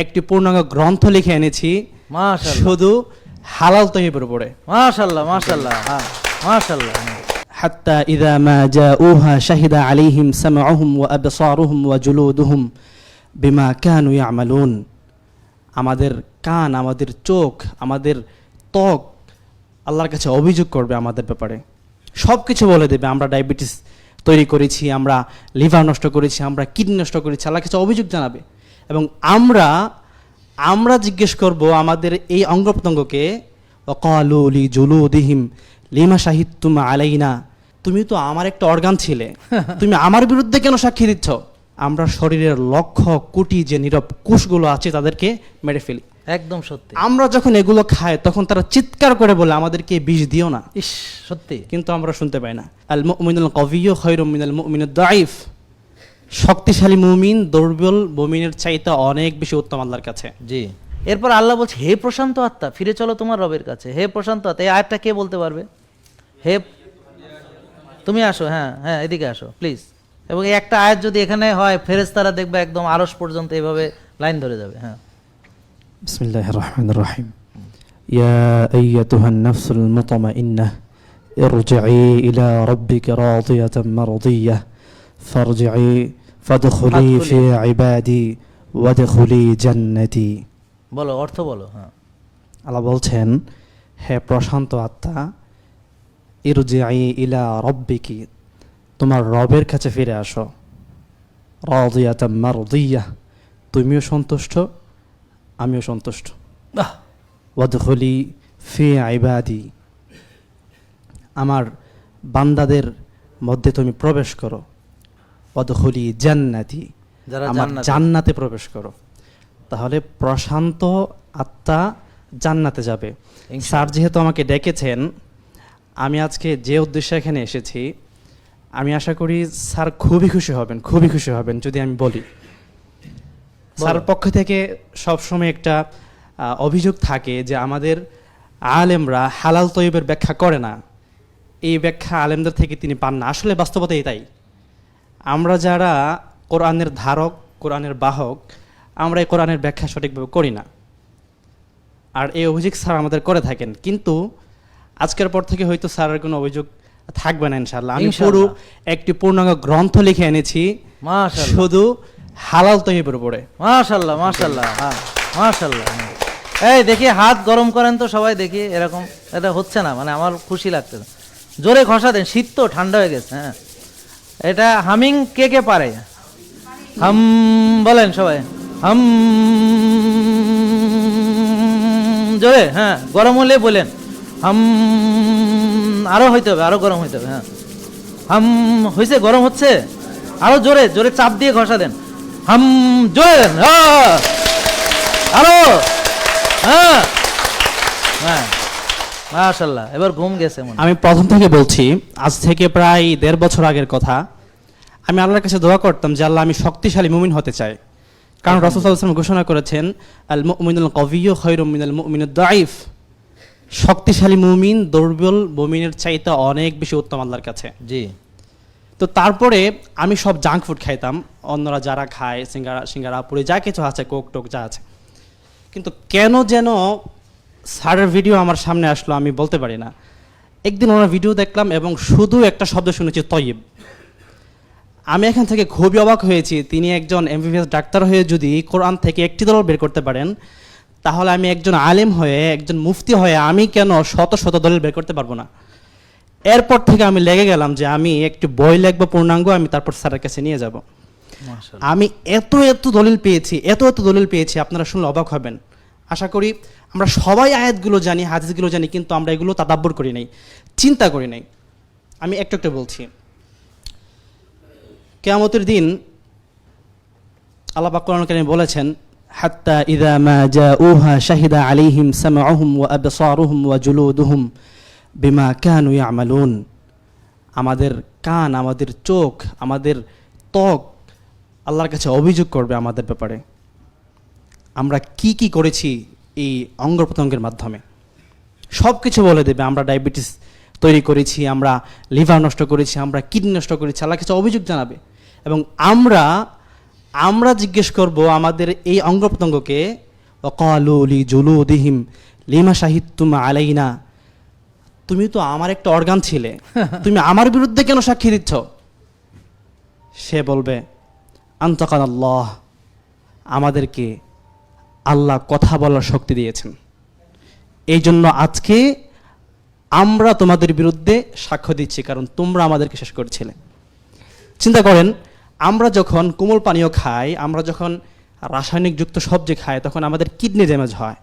একটি পূর্ণাঙ্গ গ্রন্থ লিখে এনেছি। শুধু হালাল তহিবের উপরে। মাশাল্লাহ মাশাল্লাহ হ্যাঁ। মাশাল্লাহ হাত্তা ইদা মা জাউহা শাহিদা আলাইহিম সামআহুম ওয়া আবসারুহুম ওয়া জুলুদুহুম বিমা আমাদের কান আমাদের চোখ আমাদের ত্বক আল্লাহর কাছে অভিযোগ করবে আমাদের ব্যাপারে। সব কিছু বলে দেবে আমরা ডায়াবেটিস তৈরি করেছি আমরা লিভার নষ্ট করেছি আমরা কিডনি নষ্ট করেছি আল্লাহর কাছে অভিযোগ জানাবে। এবং আমরা আমরা জিজ্ঞেস করব আমাদের এই অঙ্গ প্রত্যঙ্গকে অকালু লি জুলুদিহিম লিমা সাহিত্যুম আলাইনা? তুমি তো আমার একটা অর্গান ছিলে। তুমি আমার বিরুদ্ধে কেন সাক্ষী দিচ্ছ? আমরা শরীরের লক্ষ কোটি যে নীরব কোষগুলো আছে তাদেরকে মেরে ফেলি। একদম সত্যি। আমরা যখন এগুলো খাই তখন তারা চিৎকার করে বলে আমাদেরকে বিষ দিও না। ইস সত্যি। কিন্তু আমরা শুনতে পাই না। আল মুমিনুল কবিয় খৈরুম মিনাল মুমিনুদ দাইফ শক্তিশালী মুমিন দুর্বল মুমিনের চাইতে অনেক বেশি উত্তম আল্লাহর কাছে জি এরপর আল্লাহ বলছে হে প্রশান্ত আত্মা ফিরে চলো তোমার রবের কাছে হে প্রশান্ত আত্মা এই আয়াতটা কে বলতে পারবে হে তুমি আসো হ্যাঁ হ্যাঁ এদিকে আসো প্লিজ এবং এই একটা আয়াত যদি এখানে হয় ফেরেশতারা দেখবে একদম আরস পর্যন্ত এইভাবে লাইন ধরে যাবে হ্যাঁ بسم الله الرحمن الرحيم يا أيتها النفس المطمئنة ارجعي إلى ربك راضية مرضية فارجعي ফাদখুলি ফি ইবাদি ওয়াদখুলি জান্নাতি। বলো অর্থ বলো হ্যাঁ। আল্লাহ বলছেন হে প্রশান্ত আত্মা ইরজিআই ইলা রব্বিকি তোমার রবের কাছে ফিরে আসো। রদিয়াতা মারদিয়া তুমিও সন্তুষ্ট আমিও সন্তুষ্ট। বাহ। ওয়াদখলি ফি আইবাদি আমার বান্দাদের মধ্যে তুমি প্রবেশ করো। ওয়াদখলি জান্নাতি। যারা আমার জান্নাতে- প্রবেশ করো। তাহলে প্রশান্ত আত্মা জান্নাতে যাবে। স্যার যেহেতু আমাকে ডেকেছেন আমি আজকে যে উদ্দেশ্যে এখানে এসেছি আমি আশা করি স্যার খুবই খুশি হবেন খুবই খুশি হবেন যদি আমি বলি। স্যার পক্ষ থেকে সবসময় একটা অভিযোগ থাকে যে আমাদের আলেমরা হালাল তৈবের ব্যাখ্যা করে না। এই ব্যাখ্যা আলেমদের থেকে তিনি পান না। আসলে বাস্তবতা এটাই আমরা যারা কোরআনের ধারক কোরআনের বাহক আমরা এই কোরআনের ব্যাখ্যা সঠিকভাবে করি না। আর এই অভিযোগ স্যার আমাদের করে থাকেন। কিন্তু আজকের পর থেকে হয়তো স্যারের কোনো অভিযোগ থাকবে না ইনশাল্লাহ আমি পুরো একটি পূর্ণাঙ্গ গ্রন্থ লিখে এনেছি। শুধু হালাল তৈবের উপরে। মাশাল্লাহ মাশাল্লাহ হ্যাঁ মাশাল্লাহ এই দেখি হাত গরম করেন তো সবাই দেখি এরকম এটা হচ্ছে না মানে আমার খুশি লাগছে জোরে ঘষা দেন শীত তো ঠান্ডা হয়ে গেছে হ্যাঁ। এটা হামিং কে কে পারে? হাম, বলেন সবাই। হাম, জোরে হ্যাঁ গরম হলে বলেন। হাম, আরও হইতে হবে, আরও গরম হইতে হবে হ্যাঁ। হাম হয়েছে গরম হচ্ছে? আরও জোরে জোরে চাপ দিয়ে ঘষা দেন। হাম, জোরে দেন হ্যাঁ। আরও হ্যাঁ। হ্যাঁ। মাশাল্লাহ এবার ঘুম গেছে মনে আমি প্রথম থেকে বলছি আজ থেকে প্রায় দেড় বছর আগের কথা আমি আল্লাহর কাছে দোয়া করতাম যে আল্লাহ আমি শক্তিশালী মুমিন হতে চাই। কারণ রসুল সাল্লাম ঘোষণা করেছেন আল মুমিনুল কবিয় খৈরুম মিনাল মুমিনুদ দাইফ শক্তিশালী মুমিন দুর্বল মুমিনের চাইতে অনেক বেশি উত্তম আল্লাহর কাছে। জি। তো তারপরে আমি সব জাঙ্ক ফুড খাইতাম অন্যরা যারা খায় সিঙ্গারা সিঙ্গারা পুরি যা কিছু আছে কোক টোক যা আছে। কিন্তু কেন যেন স্যারের ভিডিও আমার সামনে আসলো আমি বলতে পারি না। একদিন ওনার ভিডিও দেখলাম এবং শুধু একটা শব্দ শুনেছি তয়িব। আমি এখান থেকে খুবই অবাক হয়েছি তিনি একজন এমবিবিএস ডাক্তার হয়ে যদি কোরআন থেকে একটি দল বের করতে পারেন তাহলে আমি একজন আলেম হয়ে একজন মুফতি হয়ে আমি কেন শত শত দলিল বের করতে পারব না? এরপর থেকে আমি লেগে গেলাম যে আমি একটু বই লিখব পূর্ণাঙ্গ আমি তারপর স্যারের কাছে নিয়ে যাব। আমি এত এত দলিল পেয়েছি এত এত দলিল পেয়েছি আপনারা শুনলে অবাক হবেন। আশা করি আমরা সবাই আয়াতগুলো জানি, হাদিসগুলো জানি, কিন্তু আমরা এগুলো তাদাব্বর করি নাই, চিন্তা করি নাই। আমি একটু একটু বলছি। কেয়ামতের দিন আল্লাহ পাক কোরআন কারীমে বলেছেন, হাত্তা ইদা মা জাউহা শাহিদা আলাইহিম সামউহুম ওয়া আবসারুহুম ওয়া জুলুদুহুম বিমা কানু ইয়ামালুন। আমাদের কান, আমাদের চোখ, আমাদের ত্বক আল্লাহর কাছে অভিযোগ করবে আমাদের ব্যাপারে। আমরা কি কি করেছি এই অঙ্গ প্রত্যঙ্গের মাধ্যমে? সব কিছু বলে দেবে আমরা ডায়াবেটিস তৈরি করেছি আমরা লিভার নষ্ট করেছি আমরা কিডনি নষ্ট করেছি আল্লাহ কিছু অভিযোগ জানাবে। এবং আমরা আমরা জিজ্ঞেস করব আমাদের এই অঙ্গ প্রত্যঙ্গকে অকালু জুলু দিহিম লিমা সাহিত্যুম আলাইনা? তুমি তো আমার একটা অর্গান ছিলে তুমি আমার বিরুদ্ধে কেন সাক্ষী দিচ্ছ? সে বলবে আন্তকান আল্লাহ আমাদেরকে আল্লাহ কথা বলার শক্তি দিয়েছেন। এই জন্য আজকে আমরা তোমাদের বিরুদ্ধে সাক্ষ্য দিচ্ছি কারণ তোমরা আমাদেরকে শেষ করেছিলে। চিন্তা করেন আমরা যখন কোমল পানীয় খাই আমরা যখন রাসায়নিক যুক্ত সবজি খাই তখন আমাদের কিডনি ড্যামেজ হয়।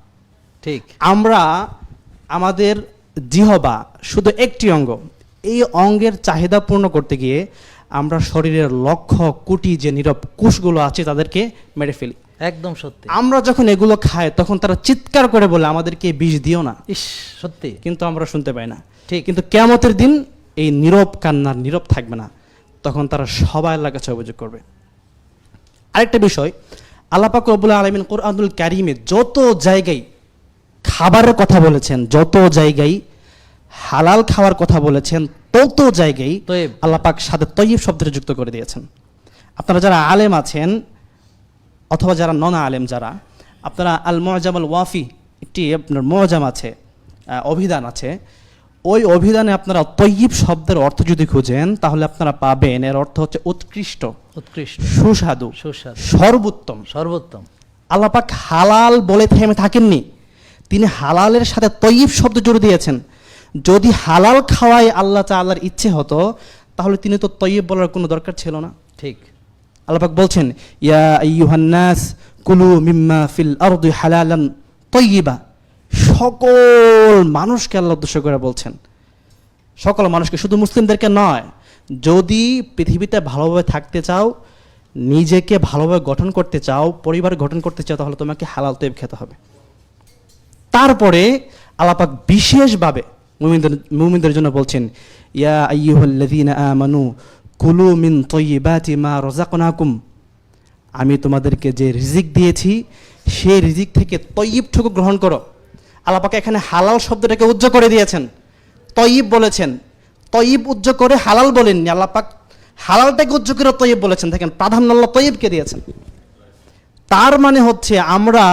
ঠিক। আমরা আমাদের জিহবা শুধু একটি অঙ্গ এই অঙ্গের চাহিদা পূর্ণ করতে গিয়ে আমরা শরীরের লক্ষ কোটি যে নীরব কোষগুলো আছে তাদেরকে মেরে ফেলি। একদম সত্যি। আমরা যখন এগুলো খাই তখন তারা চিৎকার করে বলে আমাদেরকে বিষ দিও না। ইস সত্যি। কিন্তু আমরা শুনতে পাই না। ঠিক। কিন্তু কেয়ামতের দিন এই নীরব কান্নার নীরব থাকবে না। তখন তারা সবাই আল্লাহর কাছে অভিযোগ করবে। আরেকটা বিষয় আল্লাপাক রবুল্লা আলমিন কোরআনুল কারিমে যত জায়গায় খাবারের কথা বলেছেন যত জায়গায় হালাল খাওয়ার কথা বলেছেন তত জায়গায় তৈব। আল্লাপাক সাথে তৈব শব্দটা যুক্ত করে দিয়েছেন। আপনারা যারা আলেম আছেন অথবা যারা নন আলেম যারা আপনারা আল মজাম আল ওয়াফি একটি আপনার মজাম আছে অভিধান আছে। ওই অভিধানে আপনারা তৈব শব্দের অর্থ যদি খুঁজেন তাহলে আপনারা পাবেন এর অর্থ হচ্ছে উৎকৃষ্ট উৎকৃষ্ট সুস্বাদু সুস্বাদু সর্বোত্তম। সর্বোত্তম। আল্লাপাক হালাল বলে থেমে থাকেননি। তিনি হালালের সাথে তৈব শব্দ জুড়ে দিয়েছেন। যদি হালাল খাওয়ায় আল্লাহ তাআলার ইচ্ছে হতো তাহলে তিনি তো তৈব বলার কোনো দরকার ছিল না। ঠিক। আল্লাপাক বলছেন, ইয়া আইয়ুহান্নাস কুলু মিম্মা ফিল হালালান তৈয়িবা সকল মানুষকে আল্লাহ উদ্দেশ্য করে বলছেন। সকল মানুষকে, শুধু মুসলিমদেরকে নয়, যদি পৃথিবীতে ভালোভাবে থাকতে চাও, নিজেকে ভালোভাবে গঠন করতে চাও, পরিবার গঠন করতে চাও, তাহলে তোমাকে হালাল তৈব খেতে হবে। তারপরে আল্লাপাক বিশেষভাবে মুমিনদের মুমিনদের জন্য বলছেন, ইয়া আইয়ুহাল্লাযীনা আমানু কুলু মিন তয়্যিবাতি মা রাযাকনাকুম আমি তোমাদেরকে যে রিজিক দিয়েছি, সেই রিজিক থেকে তয়্যিবটুকু গ্রহণ করো। আল্লাপাক এখানে হালাল শব্দটাকে উজ্জ করে দিয়েছেন। তয়্যিব বলেছেন। তয়্যিব উজ্জ করে হালাল বলেননি। আল্লাপাক হালালটাকে উজ্জ করে তয়্যিব বলেছেন। দেখেন, প্রাধান্য আল্লাহ তয়্যিবকে দিয়েছেন। তার মানে হচ্ছে আমরা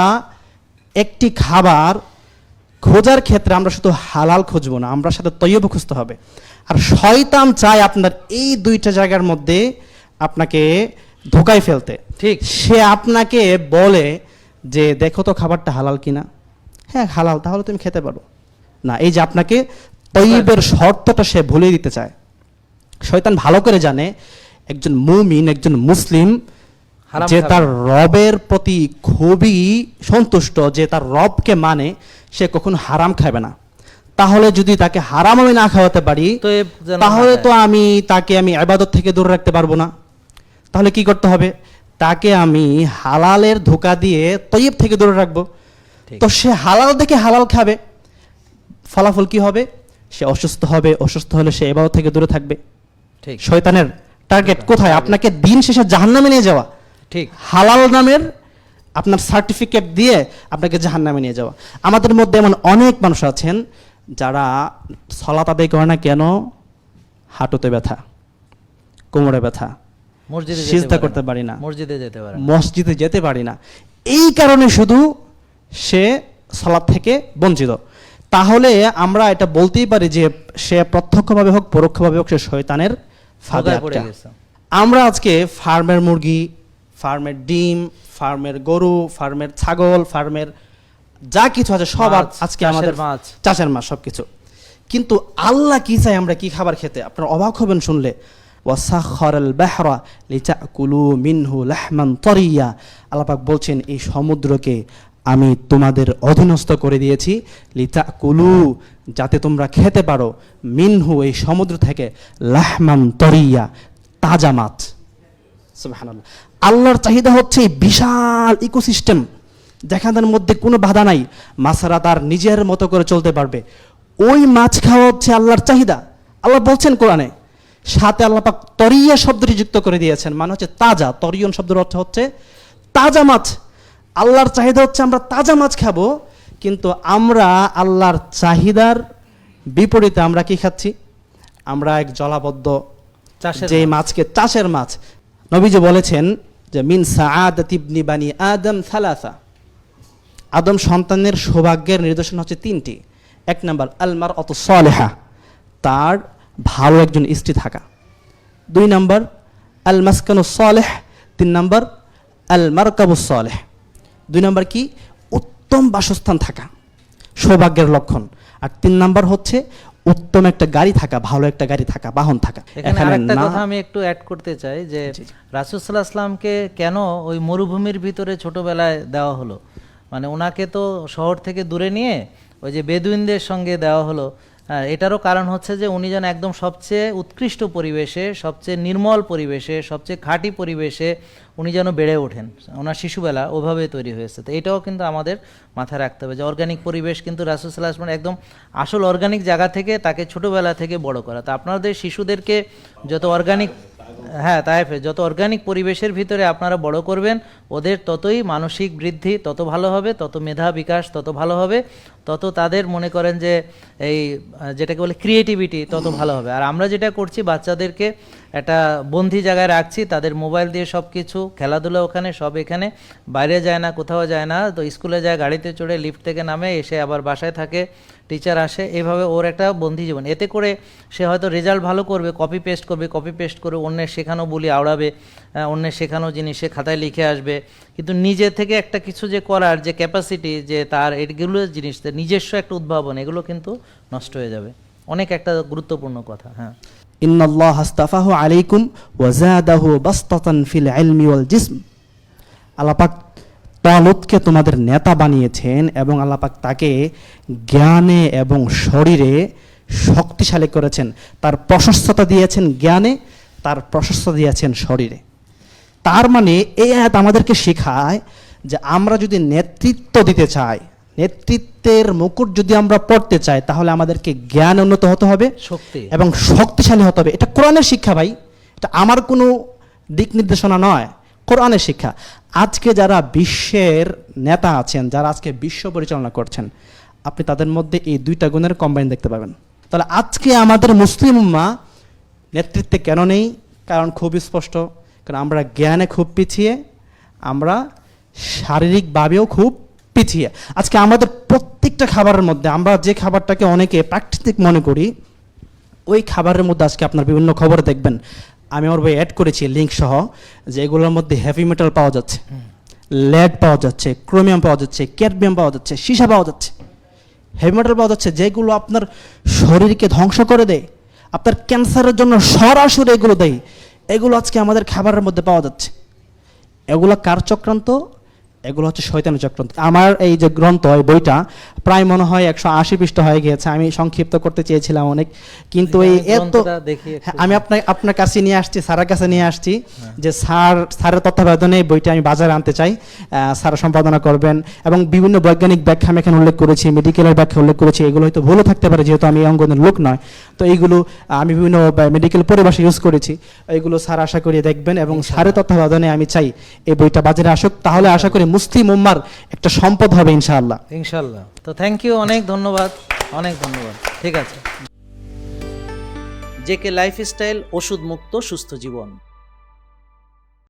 একটি খাবার খোঁজার ক্ষেত্রে আমরা শুধু হালাল খুঁজবো না, আমরা সাথে তৈব খুঁজতে হবে। আর শয়তান চায় আপনার এই দুইটা জায়গার মধ্যে আপনাকে ধোকায় ফেলতে। ঠিক। সে আপনাকে বলে যে দেখো তো খাবারটা হালাল কিনা? হ্যাঁ হালাল তাহলে তুমি খেতে পারো। না এই যে আপনাকে তৈবের শর্তটা সে ভুলিয়ে দিতে চায়। শয়তান ভালো করে জানে একজন মুমিন একজন মুসলিম যে তার রবের প্রতি খুবই সন্তুষ্ট যে তার রবকে মানে সে কখনো হারাম খাবে না। তাহলে যদি তাকে হারাম আমি না খাওয়াতে পারি তাহলে তো আমি তাকে আমি আবাদত থেকে দূরে রাখতে পারব না। তাহলে কি করতে হবে? তাকে আমি হালালের ধোকা দিয়ে তৈব থেকে দূরে রাখব। তো সে হালাল দেখে হালাল খাবে। ফলাফল কি হবে? সে অসুস্থ হবে। অসুস্থ হলে সে এবাদত থেকে দূরে থাকবে। ঠিক। শয়তানের টার্গেট কোথায়? আপনাকে দিন শেষে জাহান্নামে নিয়ে যাওয়া। ঠিক। হালাল নামের আপনার সার্টিফিকেট দিয়ে আপনাকে জাহান্নামে নিয়ে যাওয়া। আমাদের মধ্যে এমন অনেক মানুষ আছেন যারা সলাত আদায় করে না কেন? হাঁটুতে ব্যথা কোমরে ব্যথা মসজিদে সিজদা করতে পারি না। মসজিদে যেতে পারে। মসজিদে যেতে পারি না। এই কারণে শুধু সে সলাদ থেকে বঞ্চিত। তাহলে আমরা এটা বলতেই পারি যে সে প্রত্যক্ষভাবে হোক পরোক্ষভাবে হোক সে শয়তানের ফাঁদে ধোকায় পড়ে গেছে। আমরা আজকে ফার্মের মুরগি ফার্মের ডিম ফার্মের গরু ফার্মের ছাগল ফার্মের যা কিছু আছে সব আজকে আমাদের মাছ। চাষের মাছ সব কিছু কিন্তু আল্লাহ কি চাই আমরা কি খাবার খেতে? আপনার অবাক হবেন শুনলে। মিনহু লাহমান তরিয়া। আল্লাহ বলছেন এই সমুদ্রকে আমি তোমাদের অধীনস্থ করে দিয়েছি। লিচা কুলু যাতে তোমরা খেতে পারো। মিনহু এই সমুদ্র থেকে লাহমান তরিয়া তাজা মাছ। আল্লাহর চাহিদা হচ্ছে বিশাল ইকোসিস্টেম। যেখানের মধ্যে কোনো বাধা নাই। মাছরা তার নিজের মতো করে চলতে পারবে। ওই মাছ খাওয়া হচ্ছে আল্লাহর চাহিদা। আল্লাহ বলছেন কোরআনে সাথে আল্লাপাক তরিয়া শব্দটি যুক্ত করে দিয়েছেন। মানে হচ্ছে তাজা তরিয়ন শব্দের অর্থ হচ্ছে তাজা মাছ। আল্লাহর চাহিদা হচ্ছে আমরা তাজা মাছ খাব কিন্তু আমরা আল্লাহর চাহিদার বিপরীতে আমরা কি খাচ্ছি? আমরা এক জলাবদ্ধ চাষের যে মাছকে চাষের মাছ। নবীজি বলেছেন যে মিন সাআদাত ইবনি বানি আদম সালাসা। আদম সন্তানের সৌভাগ্যের নির্দেশনা হচ্ছে তিনটি। এক নম্বর আলমার অত সলেহা তার ভালো একজন স্ত্রী থাকা। দুই নম্বর আল মাসকানু সলেহ তিন নম্বর আল মারকাবু সলেহ। দুই নম্বর কি? উত্তম বাসস্থান থাকা সৌভাগ্যের লক্ষণ। আর তিন নম্বর হচ্ছে উত্তম একটা গাড়ি থাকা ভালো একটা গাড়ি থাকা বাহন থাকা। এখানে আরেকটা কথা আমি একটু অ্যাড করতে চাই যে রাসুসাল্লাহ আসলামকে কেন ওই মরুভূমির ভিতরে ছোটবেলায় দেওয়া হলো? মানে ওনাকে তো শহর থেকে দূরে নিয়ে ওই যে বেদুইনদের সঙ্গে দেওয়া হলো। এটারও কারণ হচ্ছে যে উনি যেন একদম সবচেয়ে উৎকৃষ্ট পরিবেশে, সবচেয়ে নির্মল পরিবেশে, সবচেয়ে খাঁটি পরিবেশে উনি যেন বেড়ে ওঠেন। ওনার শিশুবেলা ওভাবে তৈরি হয়েছে। তো এটাও কিন্তু আমাদের মাথায় রাখতে হবে যে অর্গানিক পরিবেশ কিন্তু রাসুসাল্লাহ আসলাম একদম আসল অর্গানিক জায়গা থেকে তাকে ছোটোবেলা থেকে বড় করা। তো আপনাদের শিশুদেরকে যত অর্গানিক হ্যাঁ তাইফে যত অর্গানিক পরিবেশের ভিতরে আপনারা বড় করবেন, ওদের ততই মানসিক বৃদ্ধি, তত ভালো হবে, তত মেধা বিকাশ তত ভালো হবে। তত তাদের মনে করেন যে এই যেটাকে বলে ক্রিয়েটিভিটি তত ভালো হবে। আর আমরা যেটা করছি, বাচ্চাদেরকে একটা বন্দি জায়গায় রাখছি, তাদের মোবাইল দিয়ে সব কিছু খেলাধুলা ওখানে, সব এখানে, বাইরে যায় না, কোথাও যায় না, তো স্কুলে যায়, গাড়িতে চড়ে লিফট থেকে নামে, এসে আবার বাসায় থাকে টিচার আসে, এভাবে ওর একটা বন্দি জীবন। এতে করে সে হয়তো রেজাল্ট ভালো করবে কপি পেস্ট করবে কপি পেস্ট করে অন্যের শেখানো বলি আওড়াবে অন্যের শেখানো জিনিস সে খাতায় লিখে আসবে কিন্তু নিজে থেকে একটা কিছু যে করার যে ক্যাপাসিটি যে তার এগুলো জিনিস নিজস্ব একটা উদ্ভাবন, এগুলো কিন্তু নষ্ট হয়ে যাবে। অনেক একটা গুরুত্বপূর্ণ কথা হ্যাঁ। ইন্নাল্লাহ আস্তাফাহু আলাইকুম ওয়াজাদাহু বাসতাতান ফিল ইলমি ওয়াল জিসম। আল্লাপাক তালুতকে তোমাদের নেতা বানিয়েছেন এবং আল্লাপাক তাকে জ্ঞানে এবং শরীরে শক্তিশালী করেছেন। তার প্রশস্ততা দিয়েছেন জ্ঞানে, তার প্রশস্ততা দিয়েছেন শরীরে। তার মানে এই আয়াত আমাদেরকে শেখায় যে আমরা যদি নেতৃত্ব দিতে চাই নেতৃত্বের মুকুট যদি আমরা পড়তে চাই তাহলে আমাদেরকে জ্ঞান উন্নত হতে হবে শক্তি। এবং শক্তিশালী হতে হবে। এটা কোরআনের শিক্ষা ভাই। এটা আমার কোনো দিক নির্দেশনা নয়। কোরআনের শিক্ষা। আজকে যারা বিশ্বের নেতা আছেন যারা আজকে বিশ্ব পরিচালনা করছেন আপনি তাদের মধ্যে এই দুইটা গুণের কম্বাইন দেখতে পাবেন। তাহলে আজকে আমাদের মুসলিম মা নেতৃত্বে কেন নেই? কারণ খুব স্পষ্ট। কারণ আমরা জ্ঞানে খুব পিছিয়ে, আমরা শারীরিকভাবেও খুব পিছিয়ে। আজকে আমাদের প্রত্যেকটা খাবারের মধ্যে, আমরা যে খাবারটাকে অনেকে প্রাকৃতিক মনে করি, ওই খাবারের মধ্যে আজকে আপনার বিভিন্ন খবর দেখবেন। আমি আমার বই অ্যাড করেছি লিঙ্ক সহ, যে এগুলোর মধ্যে হেভি মেটাল পাওয়া যাচ্ছে। লেড পাওয়া যাচ্ছে ক্রোমিয়াম পাওয়া যাচ্ছে ক্যাডমিয়াম পাওয়া যাচ্ছে, সীসা পাওয়া যাচ্ছে। হেভি মেটাল পাওয়া যাচ্ছে, যেগুলো আপনার শরীরকে ধ্বংস করে দেয়, আপনার ক্যান্সারের জন্য সরাসরি এগুলো দেয়। এগুলো আজকে আমাদের খাবারের মধ্যে পাওয়া যাচ্ছে। এগুলো কার চক্রান্ত? এগুলো হচ্ছে শয়তানের চক্রান্ত আমার এই যে গ্রন্থ এই বইটা প্রায় মনে হয় একশো আশি পৃষ্ঠা হয়ে গিয়েছে। আমি সংক্ষিপ্ত করতে চেয়েছিলাম অনেক। কিন্তু এই এত। হ্যাঁ, আমি আপনার আপনার কাছে নিয়ে আসছি স্যারের কাছে নিয়ে আসছি যে স্যার স্যারের তত্ত্বাবধানে এই বইটা আমি বাজারে আনতে চাই। স্যার সম্পাদনা করবেন এবং বিভিন্ন বৈজ্ঞানিক ব্যাখ্যা আমি এখানে উল্লেখ করেছি মেডিকেলের ব্যাখ্যা উল্লেখ করেছি। এগুলো হয়তো ভুলও থাকতে পারে যেহেতু আমি অঙ্গনের লোক নয়। তো এইগুলো আমি বিভিন্ন মেডিকেল পরিভাষা ইউজ করেছি। এইগুলো স্যার আশা করি দেখবেন এবং স্যারের তত্ত্বাবধানে আমি চাই এই বইটা বাজারে আসুক। তাহলে আশা করি মুসলিম উম্মার একটা সম্পদ হবে ইনশাআল্লাহ। ইনশাআল্লাহ। তো থ্যাংক ইউ অনেক ধন্যবাদ অনেক ধন্যবাদ। ঠিক আছে। জেকে লাইফস্টাইল ওষুধ মুক্ত সুস্থ জীবন।